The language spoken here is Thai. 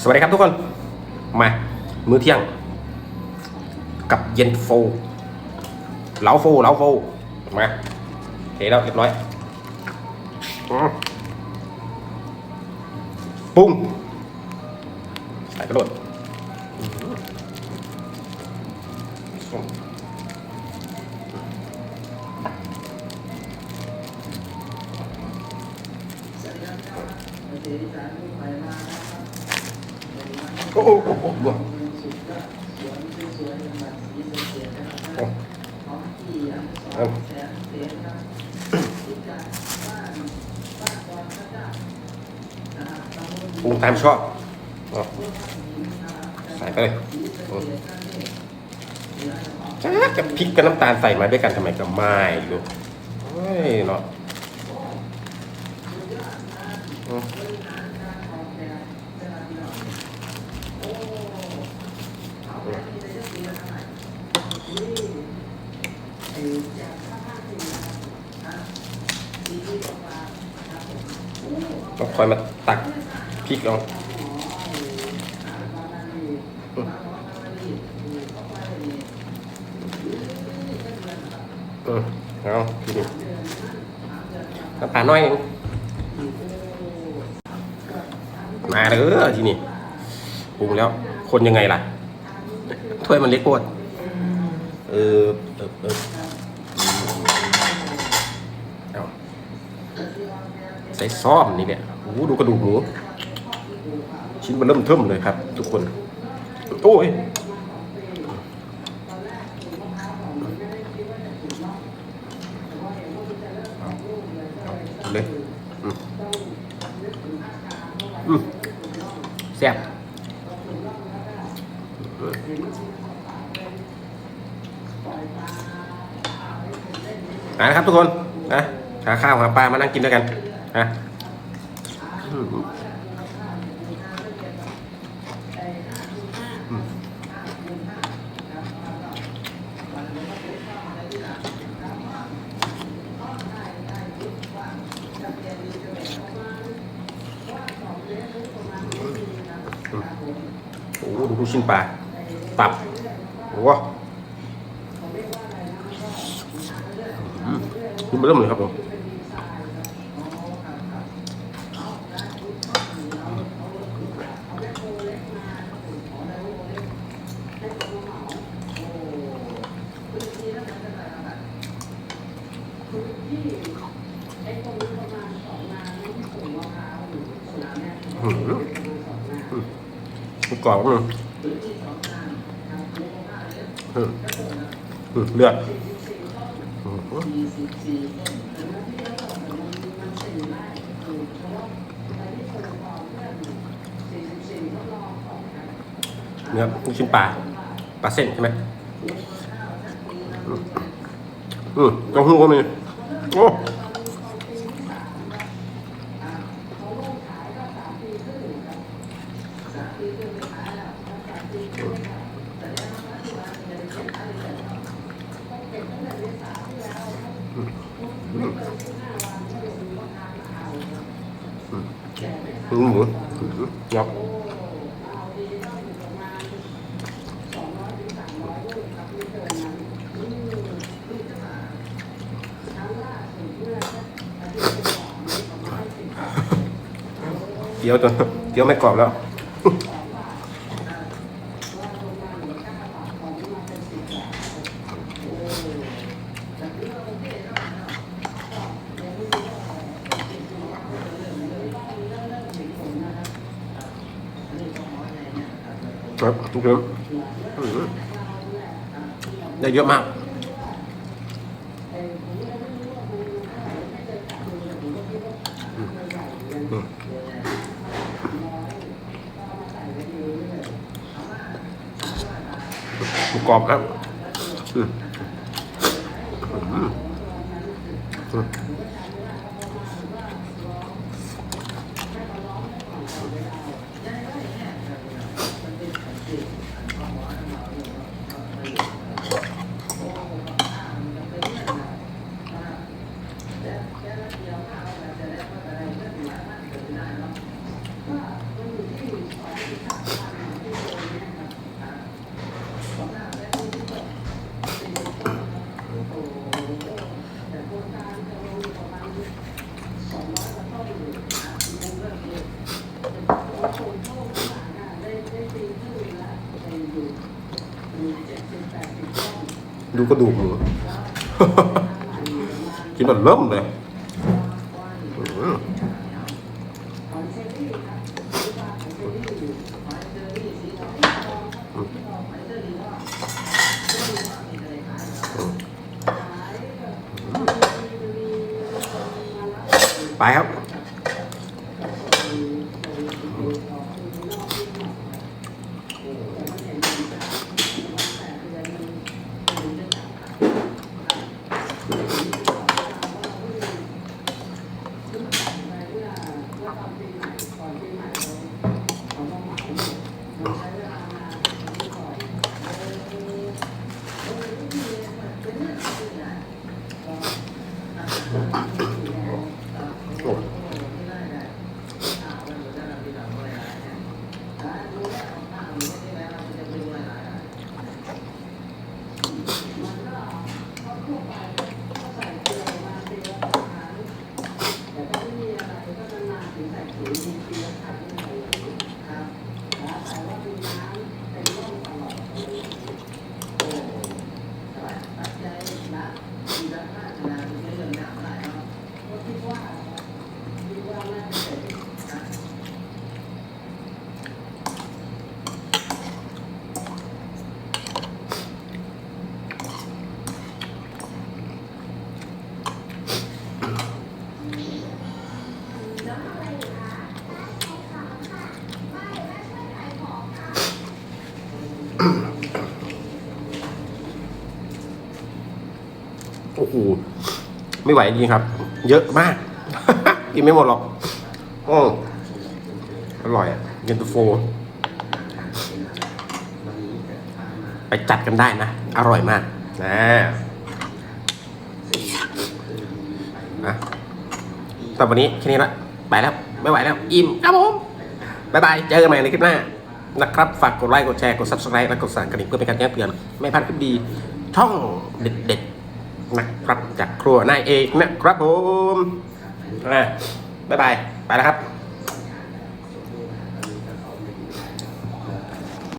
สวัสดีครับทุกคน มา มื้อเที่ยง กับเย็นโฟเหลาโฟเหลาโฟมาเทแล้วเรียบร้อยปรุงใส่กระโดดอืมโอ้โห โอ้โหโอ้โหเอาปรุงตามชอบใส่ไปเลยจ้ากับพริกกับน้ำตาลใส่มาด้วยกันทำไมก็ไม่รู้เฮ้ยเนาะ ต้องคอยมาตักพริกเอาอืมอืมเอาทีนี้น้ำตาน้อยเองมาเด้อทีนี้ปรุงแล้ว คนยังไงล่ะ ถ้วยมันเล็กโคตรเออเออเออเอา ใส่ซ้อมนี่เนี่ยโอ้ดูกระดูกหมูชิ้นมันเริ่มเทิมเลยครับ ทุกคน โอ้ยเลยอืมอืมแซ่บอ่านะครับทุกคนนะ หาข้าวหาปลามานั่งกินด้วยกันนะโอ้โหดูลูกชิ้นปลา ตับโอ้โหอืมคุณเริ่มเลยครับผม อืมอืมอืมกรอบอืมอืมอืมเลือดเนื้อลูกชิ้นปลาปลาเส้นใช่ไหมอืมต้าหู้ก็มี โอ้หมูหมูอื เกี๊ยวตัวเกี๊ยวไม่กรอบแล้ว ครับทุกคนได้เยอะมาก กรอบครับอืม ดูกระดูกหมู กินแบบเริ่มเลยอืมไปครับ Thank you. อ้โหไม่ไหวจริงครับ เยอะมาก กินไม่หมดหรอกโอ้อร่อยอะเย็นตาโฟ ไปจัดกันได้นะ อร่อยมากนะนะแต่วันนี้แค่นี้ละไปแล้ว ไม่ไหวแล้ว อิ่มครับผมบ๊ายบาย เจอกันใหม่ในคลิปหน้า นะครับ ฝากกดไลค์ กดแชร์ กด subscribe และกดสั่นกระดิ่งเพื่อเป็นการแจ้งเตือน ไม่พลาดคลิปดี ช่องเด็ดๆ นะครับจากครัวนายเอกนะครับผมบ๊ายบาย ไปแล้วครับ